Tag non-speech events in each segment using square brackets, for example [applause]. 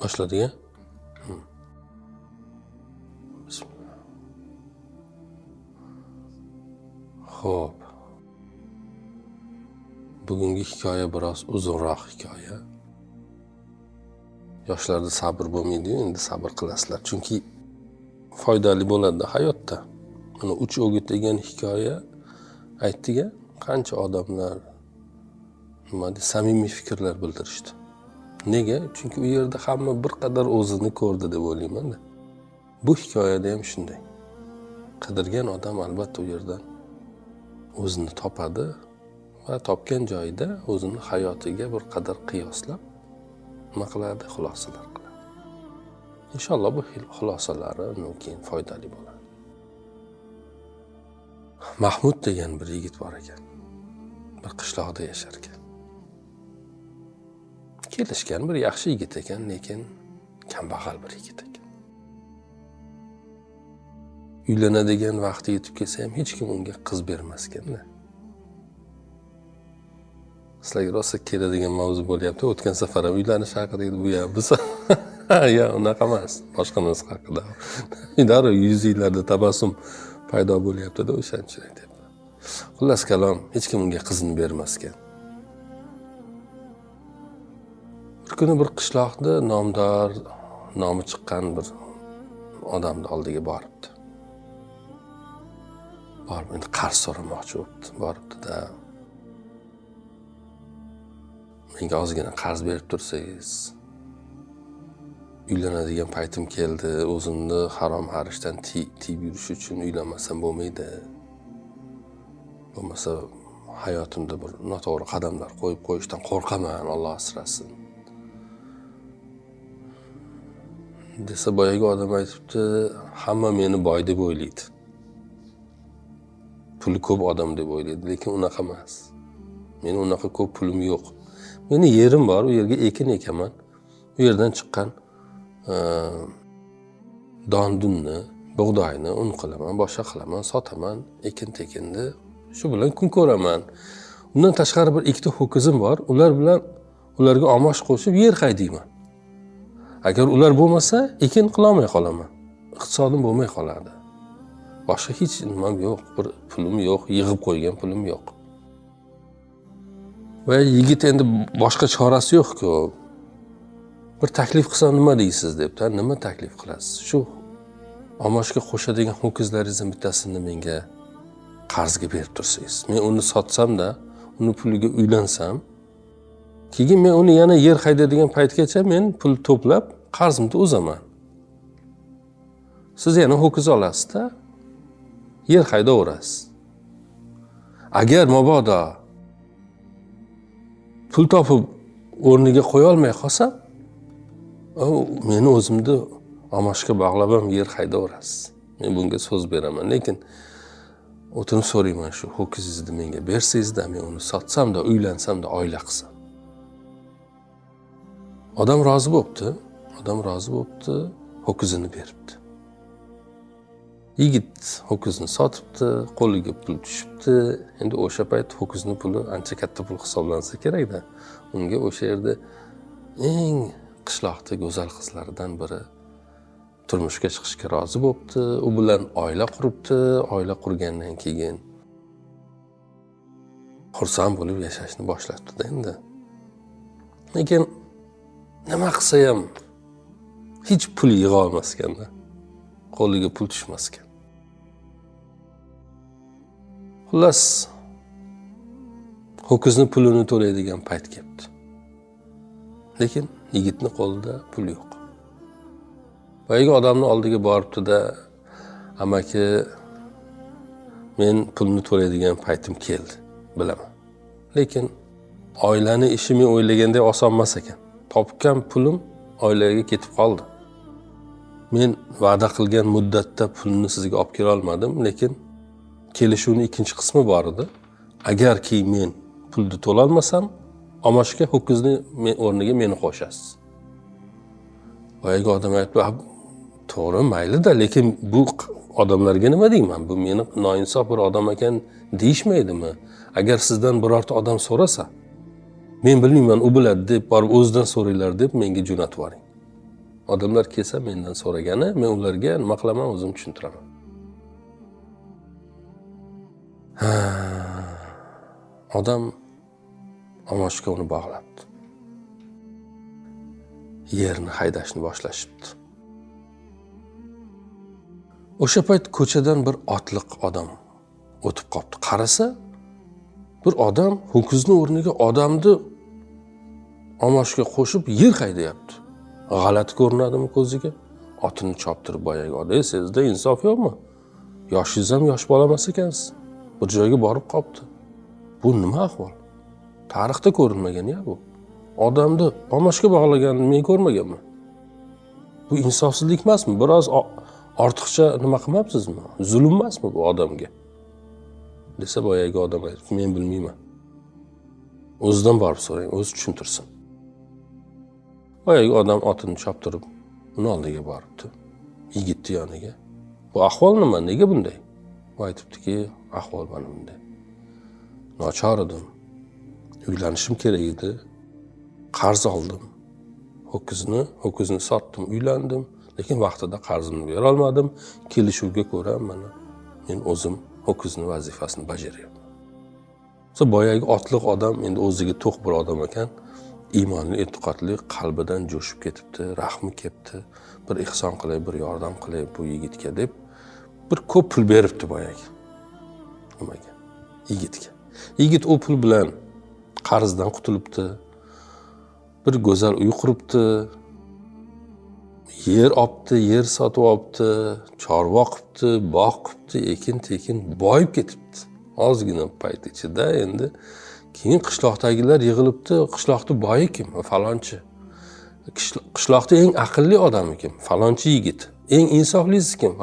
Boshladik a? Hmm. Xo'p. Bugungi hikoya biroz uzunroq hikoya. Yoshlarda sabr bo'lmaydi, endi sabr qilasizlar. Chunki foydali bo'ladi hayotda. Mana uch o'git degan hikoya aytdik-a, qancha odamlar nima deydi, samimiy fikrlar bildirishdi. Nega? Chunki u yerda hamma bir qadar o'zini ko'rdi deb o'ylaymanda Bu hikoyada ham shunday. Qidirgan odam albatta u yerdan o'zini topadi va topgan joyida o'zini hayotiga bir qadar qiyoslab nima qiladi? Xulosalar qiladi. Inshaalloh bu xulosalari undan keyin foydali bo'ladi. Mahmud degan bir yigit bor ekan. Bir qishloqda yashar ekan. Kelishgan bir yaxshi yigit ekan, lekin kambag'al bir yigit ekan. Uylanadigan vaqti yetib kelsa ham hech kim unga qiz bermas ekanda. Sizlarga rosa keladigan mavzu bo'lyapti. O'tgan safar ham uylanish haqida edi bu ham. Biz [laughs] yo, unaqa emas. Boshqa narsa haqida. Darrov yuzinglarda tabassum paydo bo'lyapti-da o'shaning uchun aytyapman. Xullas kalom, hech kim unga qizini bermas ekan. Bir kuni bir qishloqda nomdor, nomi chiqqan bir odamni oldiga boribdi. Borib endi qarz so'ramoqchi bo'libdi. boribdida Menga ozgina qarz berib tursangiz, uylanadigan paytim keldi, o'zimni harom harishdan tiyib yurish uchun uylanmasam bo'lmaydi. Bo'lmasa hayotimda bir noto'g'ri qadamlar qo'yib qo'yishdan qo'rqaman, Alloh asrasin. Desa boyagi odam aytibdi, hamma meni boy deb o'ylaydi. Puli ko'p odam deb o'ylaydi, lekin unaqa emas. Meni unaqa ko'p pulim yo'q. Meni yerim bor, u yerga ekin ekaman. U yerdan chiqqan e, dondunni, bug'doyni un qilaman, boshqa qilaman, sotaman, ekin-tekinni shu bilan kun ko'raman. Undan tashqari bir ikkita ho'kizim bor, ular bilan ularga omosh qo'shib yer haydayman. Agar ular bo'lmasa, ekin qilolmay qolaman. Iqtisodim bo'lmay qoladi. Boshqa hech nimam yo'q, bir pulim yo'q, yig'ib qo'ygan pulim yo'q. Va yigit endi boshqa chorasi yo'q-ku. Bir taklif qilsam nima deysiz debdi. Nima taklif qilasiz? Shu omochga qo'shadigan ho'kizlaringizdan bittasini menga qarzga berib tursangiz. Men uni sotsam-da, uni puliga uylansam, keyin men uni yana yer haydaydigan paytgacha men pul to'plab qarzimni uzaman. Siz yana ho'kiz olasizda yer haydayverasiz Agar mabodo pul topib o'rniga qo'ya olmay qolsam, meni o'zimni omochga bog'lab ham yer haydayverasiz Men bunga so'z beraman, lekin o'tinib so'rayman shu ho'kizingizni menga bersangizda men uni sotsam-da, uylansam-da, oila qilsam. Odam rozi bo'libdi. Odam rozi bo'libdi, ho'kizini beribdi. Yigit ho'kizni sotibdi, qo'liga pul tushibdi. Endi o'sha payt ho'kizni puli ancha katta pul hisoblansa kerakda Unga o'sha yerda eng qishloqda go'zal qizlardan biri turmushga chiqishga rozi bo'libdi. U bilan oila quribdi. Oila qurgandan keyin xursand bo'lib yashashni boshlabdida endi. Lekin nima qilsa ham hech pul yig'a olmas ekanda. Qo'liga pul tushmas ekan. Xullas ho'kizni pulini to'laydigan payt kelibdi. Lekin yigitni qo'lida pul yo'q. Boyagi odamni oldiga boribdida amaki men pulni to'laydigan paytim keldi, bilaman. Lekin oilani ishi men o'ylagandek oson emas ekan. Topgan pulim oilaga ketib qoldi. Men va'da qilgan muddatda pulni sizga olib kela olmadim, lekin kelishuvning ikkinchi qismi bor edi. Agarki men pulni to'la olmasam, ho'kizni men o'rniga meni qo'shasiz. Boyagi odam aytdi, to'g'ri, mayli-da, lekin bu odamlarga nima deyman? Bu meni noinsof bir odam ekan deyishmaydimi? Agar sizdan birorta odam so'rasa, men bilmayman, u biladi deb borib o'zidan so'ranglar deb menga jo'natib yuboring. odamlar kelsa mendan so'ragani men ularga nima qilaman o'zim tushuntiraman. Ha, odam omochga uni bog'labdi yerni haydashni boshlashibdi. O'sha payt ko'chadan bir otliq odam o'tib qolibdi qarasa bir odam ho'kizni o'rniga odamni omoshga qo'shib yer haydayapti. G'alati ko'rinadimi ko'ziga? Otini choptirib boyagi odam sizda insof yo'qmi? Yoshingiz ham yosh bola emas ekansiz. Bir joyga borib qolibdi bu nima ahvol? Tarixda ko'rilmagan ya bu. Odamni omoshga bog'laganini men ko'rmaganman. Bu insofsizlik emasmi? Biroz ortiqcha nima qilmabsizmi? Zulm emasmi bu odamga? Desa boyagi odam men bilmayman. O'zidan borib so'rang o'zi tushuntirsin. Boyagi odam otini choptirib uni oldiga boribdi. Yigitni yoniga. Bu ahvol nima? Nega bunday? U aytibdiki ahvol mana bunday. Nochor edim. Uylanishim kerak edi. Qarz oldim. Ho'kizni ho'kizni sotdim uylandim. Lekin vaqtida qarzimni berolmadim kelishuvga ko'ra mana men o'zim ho'kizni vazifasini bajaryapman. So boyagi otliq odam endi o'ziga to'q bir odam ekan iymonli e'tiqodli qalbidan jo'shib ketibdi rahmi kelibdi bir ehson qilay bir yordam qilay bu yigitga deb bir ko'p pul beribdi boyagi. Nimaga? Yigitga. Yigit u pul bilan qarzdan qutulibdi bir go'zal uy quribdi yer olibdi yer sotib olibdi chorva qilibdi bog' qilibdi ekin tekin boyib ketibdi. Ozgina payt ichida endi keyin qishloqdagilar yig'ilibdi qishloqni boyi kim falonchi. Qishloqni qishloqda eng aqlli odami kim falonchi yigit. Eng insoflisi kim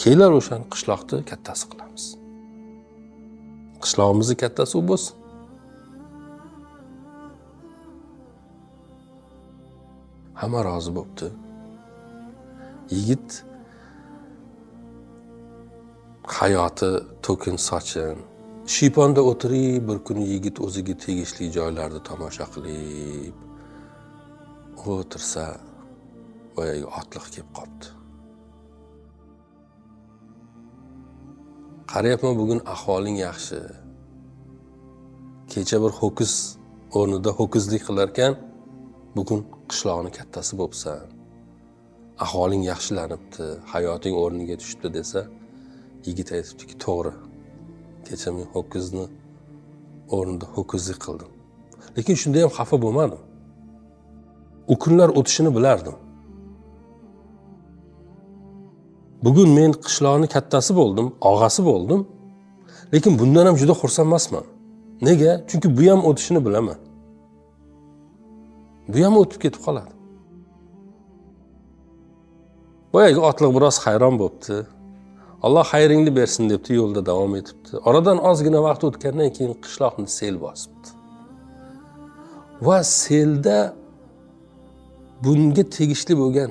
kelinglar o'shani qishloqni kattasi qilamiz. Qishlog'imizni kattasi u bo'lsin. Hamma rozi bo'libdi yigit hayoti to'kin sochin shiyponda o'tirib bir kuni yigit o'ziga tegishli joylarni tomosha qilib o'tirsa boyagi otliq kelib qolibdi qarayapman bugun ahvoling yaxshi. Kecha bir ho'kiz o'rnida ho'kizlik qilarkan bugun qishloqni kattasi bo'libsan ahvoling yaxshilanibdi hayoting o'rniga tushibdi desa yigit aytibdiki to'g'ri kecha men ho'kizni o'rnida ho'kizlik qildim. Lekin shunda ham xafa bo'lmadim. U kunlar o'tishini bilardim. Bugun men qishloqni kattasi bo'ldim og'asi bo'ldim lekin bundan ham juda xursand emasman nega? Chunki bu ham o'tishini bilaman. Bu ham o'tib ketib qoladi boyagi otliq biroz hayron bo'libdi alloh xayringni bersin debdi yo'lda davom etibdi. Oradan ozgina vaqt o'tgandan keyin qishloqni sel bosibdi. Va selda bunga tegishli bo'lgan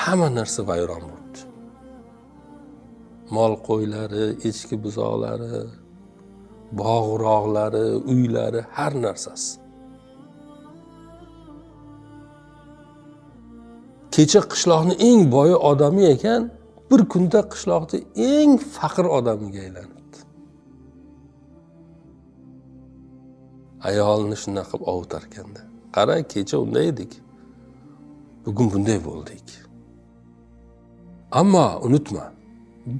hamma narsa vayron bo'libdi. Mol qo'ylari echki buzoqlari bog' rog'lari uylari har narsasi. Kecha qishloqni eng boyi odami ekan bir kunda qishloqni eng faqir odamiga aylanibdi. Ayolini shunaqa qilib ovutarkanda qara kecha unday edik. Bugun bunday bo'ldik. Ammo unutma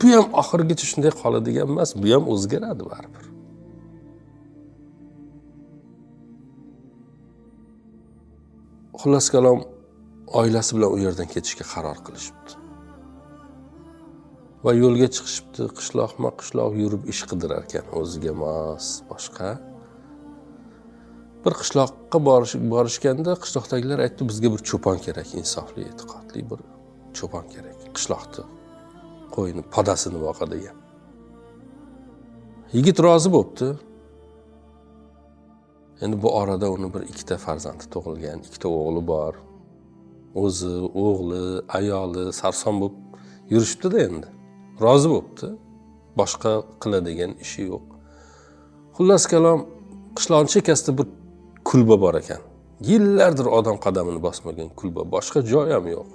bu ham oxirigacha shunday qoladigan emas bu ham o'zgaradi baribir. Xullas kalom oilasi bilan u yerdan ketishga qaror qilishibdi. Va yo'lga chiqishibdi qishloqma qishloq yurib ish qidirar ekan o'ziga mos boshqa. Bir qishloqqa borish borishganda qishloqdagilar aytdi bizga bir cho'pon kerak insofli e'tiqodli bir cho'pon kerak. Qishloqni qo'yni podasini boqadigan yigit rozi bo'libdi. Endi bu orada uni bir ikkita farzandi tug'ilgan ikkita o'g'li bor. O'zi o'g'li ayoli sarson bo'lib yurishibdida endi. Rozi bo'libdi. Boshqa qiladigan ishi yo'q. Xullas kalom qishloqni chekkasida bir kulba bor ekan. Yillardir odam qadamini bosmagan kulba boshqa joy ham yo'q.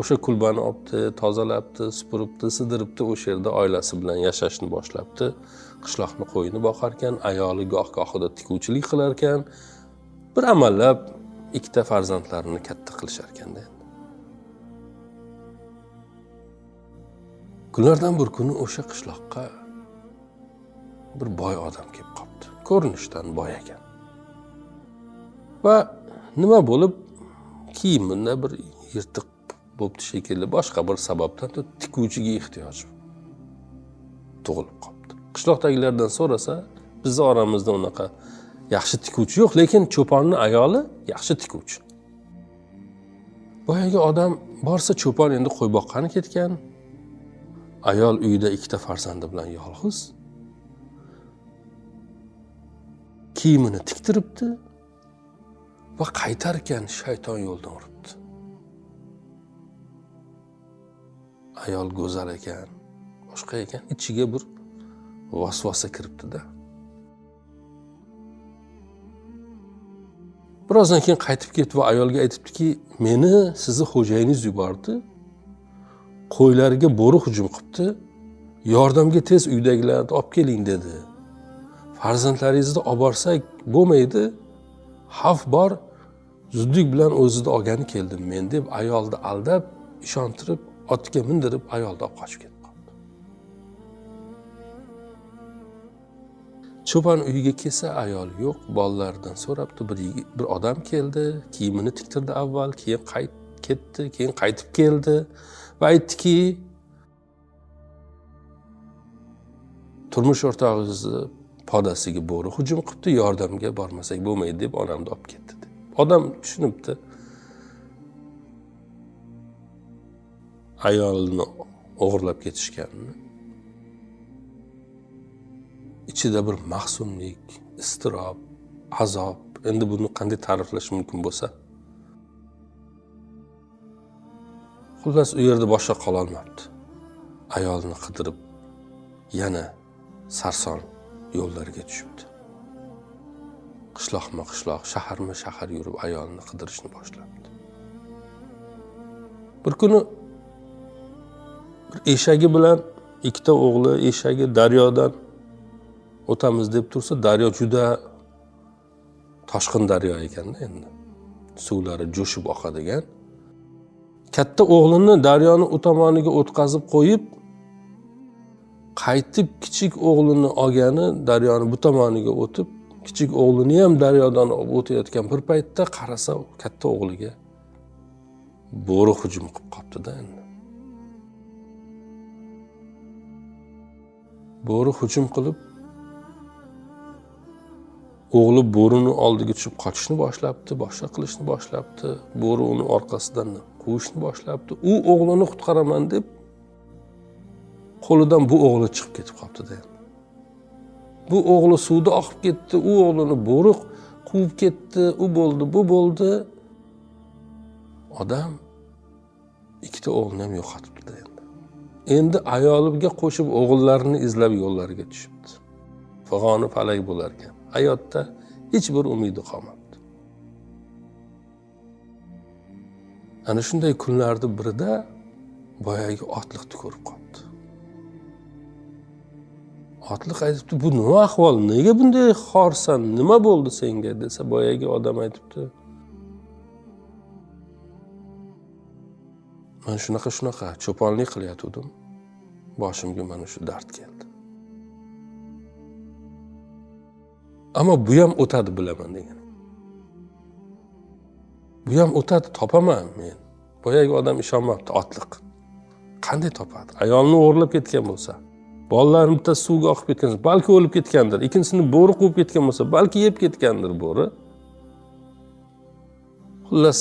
O'sha kulbani olibdi tozalabdi supuribdi sidiribdi o'sha yerda oilasi bilan yashashni boshlabdi. Qishloqni qo'yini boqar ekan ayoli goh gohida tikuvchilik qilar ekan bir amallab ikkita farzandlarini katta qilishar ekanda kunlardan bir kuni o'sha qishloqqa bir boy odam kelib qolibdi ko'rinishdan boy ekan. Va nima bo'lib kiyimida bir yirtiq bo'libdi shekilli boshqa bir sababdan tikuvchiga ehtiyoji tug'ilib qolibdi qishloqdagilardan so'rasa bizni oramizda unaqa yaxshi tikuvchi yo'q lekin cho'ponni ayoli yaxshi tikuvchi. Boyagi odam borsa cho'pon endi qo'y boqqani ketgan. Ayol uyida ikkita farzandi bilan yolg'iz. Kiyimini tiktiribdi va qaytarkan shayton yo'ldan uribdi. Ayol go'zal ekan boshqa ekan ichiga bir vasvasa kiribdida. Birozdan keyin qaytib ketdi va ayolga aytibdiki meni sizni xo'jayiningiz yubordi qo'ylarga bo'ri hujum qilibdi yordamga tez uydagilarni olib keling dedi. Farzandlaringizni olib borsak bo'lmaydi xavf bor zudlik bilan o'zini olgani keldim men deb ayolni aldab ishontirib otga mindirib ayolni olib qochib ketdi. Cho'pon uyiga kelsa ayol yo'q bolalaridan so'rabdi bir bir odam keldi kiyimini tiktirdi avval keyin qayt ketdi keyin qaytib keldi va aytdiki turmush o'rtog'ingizni podasiga bo'ri hujum qilibdi yordamga bormasak bo'lmaydi deb onamni olib ketdi deb. Odam tushunibdi. Ayolni o'g'irlab ketishganini ichida bir mahzunlik iztirob azob endi buni qanday ta'riflash mumkin bo'lsa? Xullas u yerda boshqa qololmabdi ayolni qidirib yana sarson yo'llarga tushibdi. Qishloqma qishloq shaharma shahar yurib ayolni qidirishni boshlabdi. Bir kuni bir eshagi bilan ikkita o'g'li eshagi daryodan o'tamiz deb tursa daryo juda toshqin daryo ekanda endi. Suvlari jo'shib oqadigan. Katta o'g'lini daryoni u tomoniga o'tkazib qo'yib qaytib kichik o'g'lini olgani daryoni bu tomoniga o'tib kichik o'g'lini ham daryodan olib o'tayotgan bir paytda qarasa katta o'g'liga bo'ri hujum qilib qolibdida endi. Bo'ri hujum qilib o'g'li bo'rini oldiga tushib qochishni boshlabdi boshqa qilishni boshlabdi bo'ri uni orqasidan quvishni boshlabdi u o'g'lini qutqaraman deb qo'lidan bu o'g'li chiqib ketib qolibdida bu o'g'li suvda oqib ketdi u o'g'lini bo'ri quvib ketdi u bo'ldi bu bo'ldi. Odam ikkita o'g'lini ham yo'qotibdida endi. Endi ayolimga qo'shib o'g'illarini izlab yo'llariga tushibdi. Fig'oni falak bo'larkan. Ekan hayotda hech bir umidi qolmabdi ana shunday kunlarni birida boyagi otliqni ko'rib qolibdi otliq aytibdi bu nima ahvol nega bunday xorsan nima bo'ldi senga desa boyagi odam aytibdi man shunaqa shunaqa cho'ponlik qilayotgandim boshimga mana shu dard keldi ammo bu ham o'tadi bilaman degan bu ham o'tadi topaman men. Boyagi odam ishonmabdi otliq. Qanday topadi? Ayolni o'g'irlab ketgan bo'lsa bolalarni bittasi suvga oqib ketgan balki o'lib ketgandir ikkinchisini bo'ri quvib ketgan bo'lsa balki yeb ketgandir bo'ri. Xullas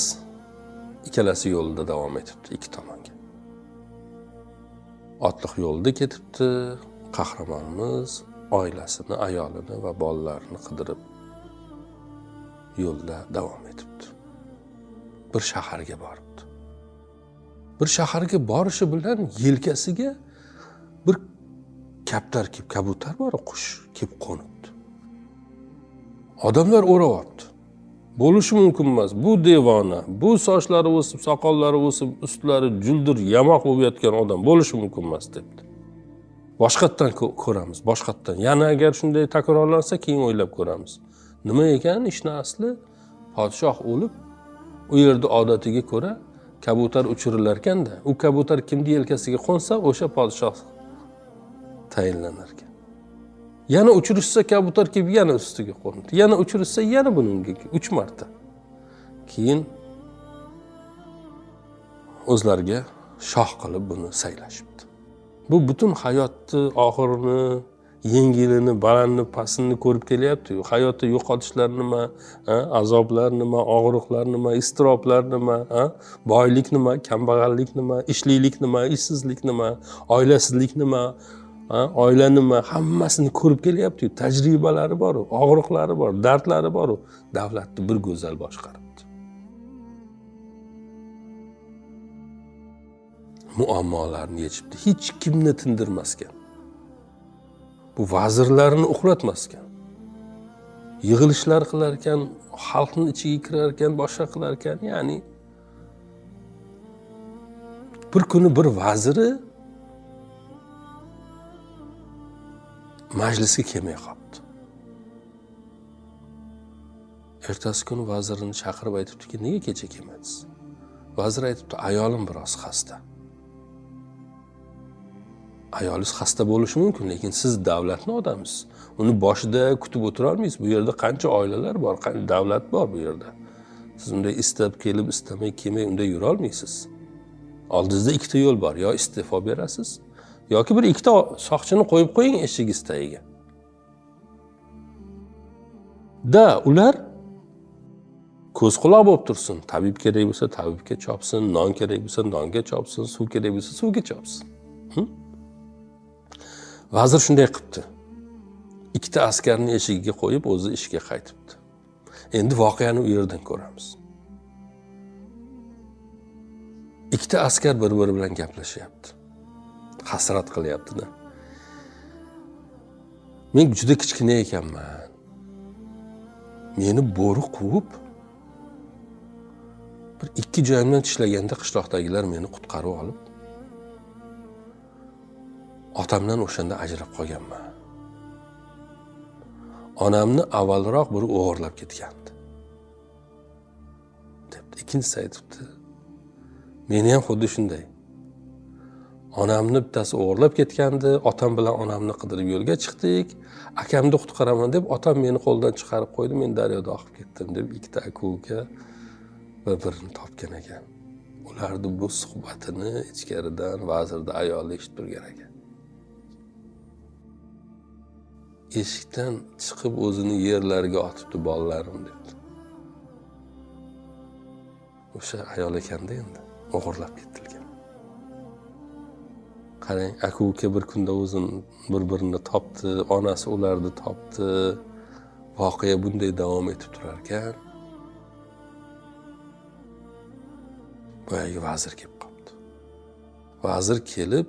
ikkalasi yo'lida davom etibdi ikki tomonga. Otliq yo'lda ketibdi qahramonimiz oilasini ayolini va bolalarini qidirib yo'lda davom etibdi. Bir shaharga boribdi. Bir shaharga borishi bilan yelkasiga bir kaptar kelib kabutar bor qush kelib qo'nibdi. Odamlar o'rayapti. Bo'lishi mumkin emas. Bu devona bu sochlari o'sib soqollari o'sib ustlari juldir yamoq bo'lib yotgan odam bo'lishi mumkin emas debdi. Boshqatdan ko'ramiz. Boshqatdan yana agar shunday takrorlansa keyin o'ylab ko'ramiz. Nima ekan ishni asli podshoh o'lib u yerda odatiga ko'ra kabutar uchirilar ekanda u kabutar kimni yelkasiga qo'nsa o'sha podshoh tayinlanar ekan yana uchirishsa kabutar kelib yana ustiga qo'ndi yana uchirishsa yana bunga uch marta. Keyin o'zlariga shoh qilib buni saylashibdi. Bu butun hayotni oxirini yengilini balandni pastini ko'rib kelyaptiyu. Hayotda yo'qotishlar nima azoblar nima og'riqlar nima iztiroblar nima boylik nima kambag'allik nima ishlilik nima ishsizlik nima oilasizlik nima oila nima hammasini ko'rib kelyaptiyu. Tajribalari boru og'riqlari bor dardlari boru. Davlatni bir go'zal boshqarib. Muammolarni yechibdi. Hech kimni tindirmasgan. Bu vazirlarni uxlatmasgan. Yig'ilishlar qilar ekan xalqni ichiga kirar ekan boshqa qilar ekan ya'ni bir kuni bir vaziri majlisga kelmay qolibdi. Ertasi kuni vazirini chaqirib aytibdiki nega kecha kelmadingiz? Vazir aytibdi ayolim biroz xasta. Ayolingiz xasta bo'lishi mumkin lekin siz davlatni odamisiz uni boshida kutib o'tirolmaysiz. Bu yerda qancha oilalar bor qancha davlat bor bu yerda? Siz unday istab kelib istamay kelmay unday yurolmaysiz. Oldingizda ikkita yo'l bor yo iste'fo berasiz yoki bir ikkita soqchini qo'yib qo'ying eshigingiz tagiga. Da ular ko'z quloq bo'lib tursin. Tabib kerak bo'lsa tabibga chopsin non kerak bo'lsa nonga chopsin suv kerak bo'lsa suvga chopsin. Hm? Vazir shunday qilibdi ikkita askarni eshigiga qo'yib o'zi ishga qaytibdi. Endi voqeani u yerdan ko'ramiz. Ikkita askar bir biri bilan gaplashyapti. Hasrat qilyaptida. Men juda kichkina ekanman. Meni bo'ri quvib bir ikki joyimdan tishlaganda qishloqdagilar meni qutqarib olib otamdan o'shanda ajrab qolganman. Onamni avvalroq biri o'g'irlab ketgandi. Debdi ikkinchisi aytibdi meni ham xuddi shunday. Onamni bittasi o'g'irlab ketgandi otam bilan onamni qidirib yo'lga chiqdik. Akamni qutqaraman deb otam meni qo'ldan chiqarib qo'ydi men daryoda oqib ketdim deb ikkita aka uka bir birini topgan ekan. Ularni bu suhbatini ichkaridan vazirni ayoli eshitib turgan ekan. Eshikdan chiqib o'zini yerlarga otibdi bolalarim debdi. O'sha ayol ekanda endi o'g'irlab ketilgan qarang aka uka bir kunda o'zini bir birini topdi onasi ularni topdi. Voqea bunday davom etib turar ekan boyagi vazir kelib qolibdi. Vazir kelib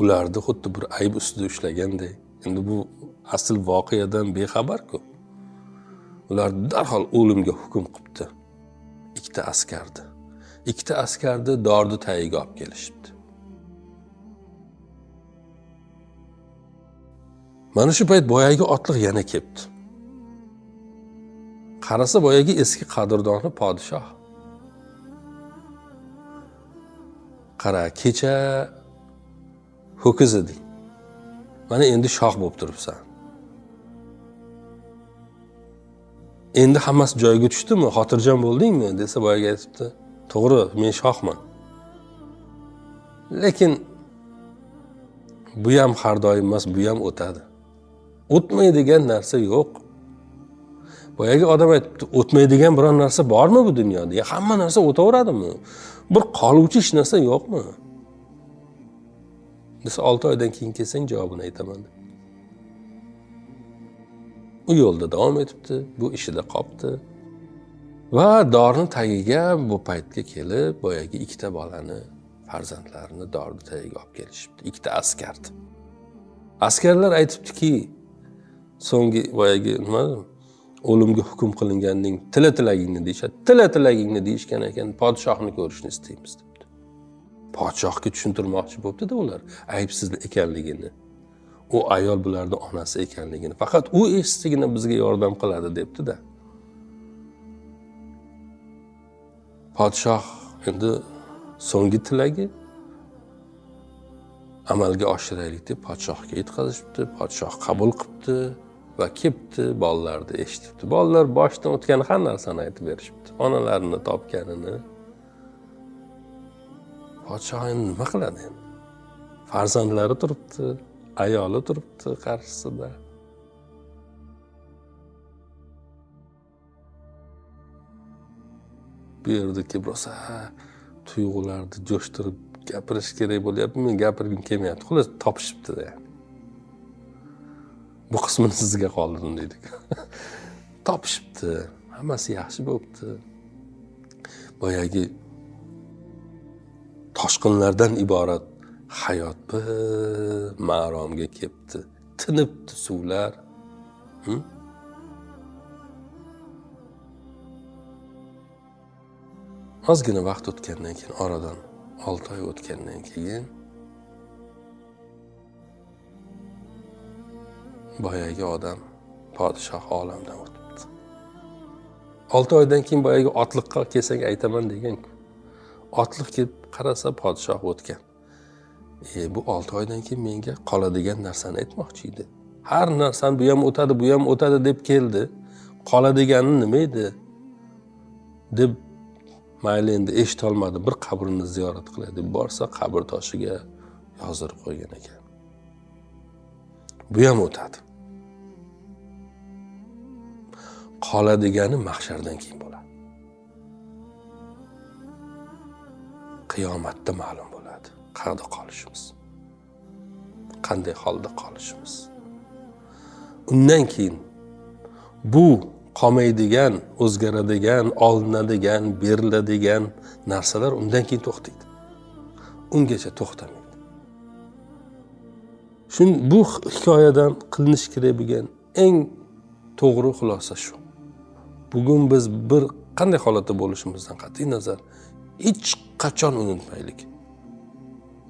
ularni xuddi bir ayb ustida ushlaganday endi bu asl voqeadan bexabarku ular darhol o'limga hukm qilibdi. İkkita askarni ikkita askarni dorni tagiga olib kelishibdi. Mana shu payt boyagi otliq yana kelibdi qarasa boyagi eski qadrdoni podshoh. Qara kecha ho'kiz eding mana endi shoh bo'lib turibsan. Endi hammasi joyiga tushdimi? Xotirjam bo'ldingmi? desa boyagi aytibdi. To'g'ri men shohman lekin bu ham har doim emas bu ham o'tadi. O'tmaydigan narsa yo'q. Boyagi odam aytibdi o'tmaydigan biron narsa bormi bu dunyoda? ya hamma narsa o'taveradimi? Bir qoluvchi hech narsa yo'qmi? Desa olti oydan keyin kelsang javobini aytaman deb. U yo'lda davom etibdi bu ishida qolibdi va dorni tagiga bu paytga kelib boyagi ikkita bolani farzandlarini dorni tagiga olib kelishibdi ikkita askarni askarlar aytibdiki so'nggi boyagi nima o'limga hukm qilinganning tila tilagingni deyishadi tila tilagingni deyishgan ekan podshohni ko'rishni istaymiz deb. Podshohga tushuntirmoqchi bo'libdida ular aybsiz ekanligini. U ayol bularni onasi ekanligini. Faqat u eshitsigina bizga yordam qiladi debdida podshoh endi so'nggi tilagi amalga oshiraylik deb podshohga yetkazishibdi podshoh qabul qilibdi va kelibdi bolalarni eshitibdi bolalar boshidan o'tgan har narsani aytib berishibdi onalarini topganini podshoh endi nima qiladi endi farzandlari turibdi ayoli turibdi qarshisida bu yerda kelib rosa tuyg'ularni jo'shtirib gapirish kerak bo'lyapti men gapirgim kelmayapti xullas topishibdida bu qismini sizga qoldirdim deydik [laughs] topishibdi hammasi yaxshi bo'libdi boyagi toshqinlardan iborat hayot bir maromga kelibdi tinibdi suvlar. Hı? ozgina vaqt o'tgandan keyin oradan olti oy o'tgandan keyin boyagi odam podshoh olamdan o'tibdi. Olti oydan keyin boyagi otliqqa kelsang aytaman deganku otliq kelib qarasa podshoh o'tgan. E bu olti oydan keyin menga qoladigan narsani aytmoqchi edi. Har narsani bu ham o'tadi bu ham o'tadi deb keldi. Qoladigani nima edi? Deb mayli endi eshitolmadi bir qabrini ziyorat qilay deb borsa qabr toshiga yozdirib qo'ygan ekan. Bu ham o'tadi. Qoladigani mahshardan keyin qiyomatda ma'lum bo'ladi. Qayerda qolishimiz? Qanday holda qolishimiz? Undan keyin bu qolmaydigan o'zgaradigan olinadigan beriladigan narsalar undan keyin to'xtaydi. Ungacha to'xtamaydi. Shu bu hikoyadan qilinishi kerak bo'lgan eng to'g'ri xulosa shu. Bugun biz bir qanday holatda bo'lishimizdan qat'iy nazar hech qachon unutmaylik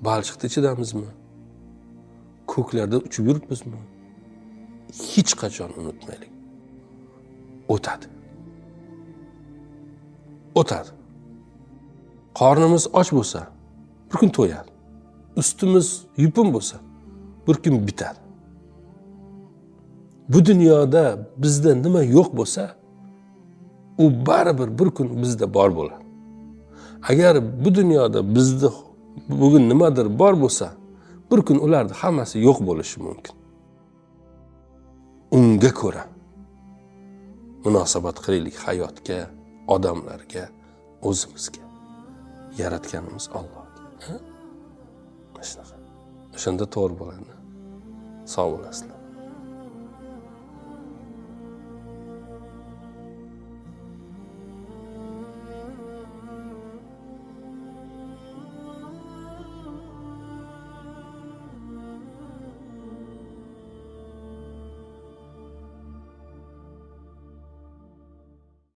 balchiqni ichidamizmi ko'klarda uchib yuribmizmi hech qachon unutmaylik o'tadi o'tadi qornimiz och bo'lsa bir kun to'yadi ustimiz yupun bo'lsa bir kun bitadi bu dunyoda bizda nima yo'q bo'lsa u baribir bir kun bizda bor bo'ladi agar bu dunyoda bizni bugun nimadir bor bo'lsa bir kun ularni hammasi yo'q bo'lishi mumkin. Unga ko'ra munosabat qilaylik hayotga odamlarga o'zimizga yaratganimiz ollohga mana shunaqa. O'shanda to'g'ri bo'ladi sog' bo'lasizlar.